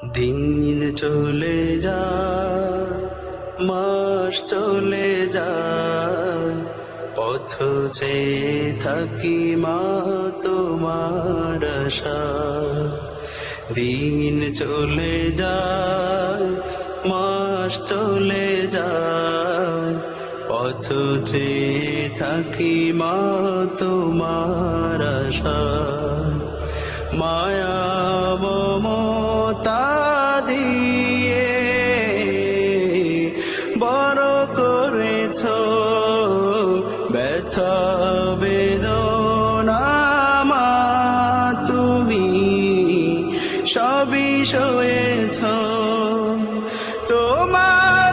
দিন চলে যায় মাস চলে যায় পথ চেয়ে থাকি মা তোমার দিন চলে যায় মাস চলে যায় পথ চেয়ে থাকি মা তোমার মায়া দিয়ে বড় করেছ। তুমি সবই তোমার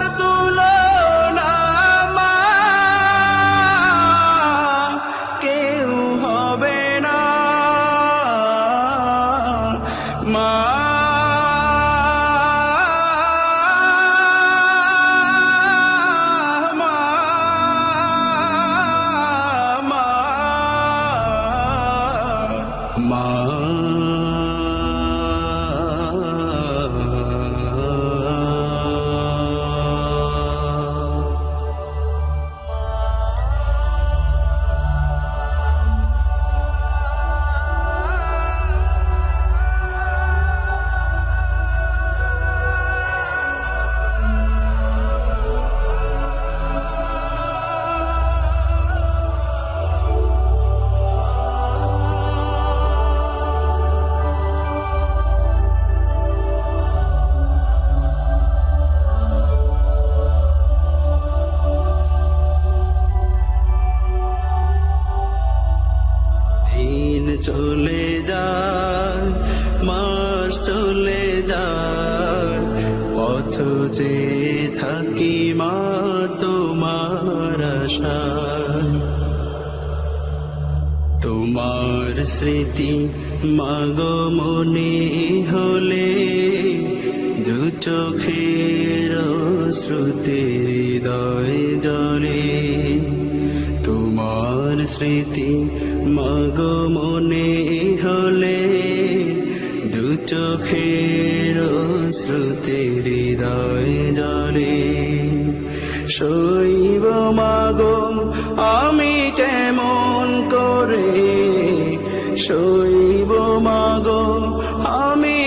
কেউ হবে না। মা মা চলে যায়, মাস চলে যায়। পথ যে থাকি মা তোমার তোমার স্মৃতি মাগো মনে হলে দু চোখের শ্রুতি হৃদয় জলে স্মৃতি, মগ মনে হলে দু চোখের শ্রুতি হৃদয় জলে। শৈব মাগো, আমি কেমন করে? শৈব মাগো, আমি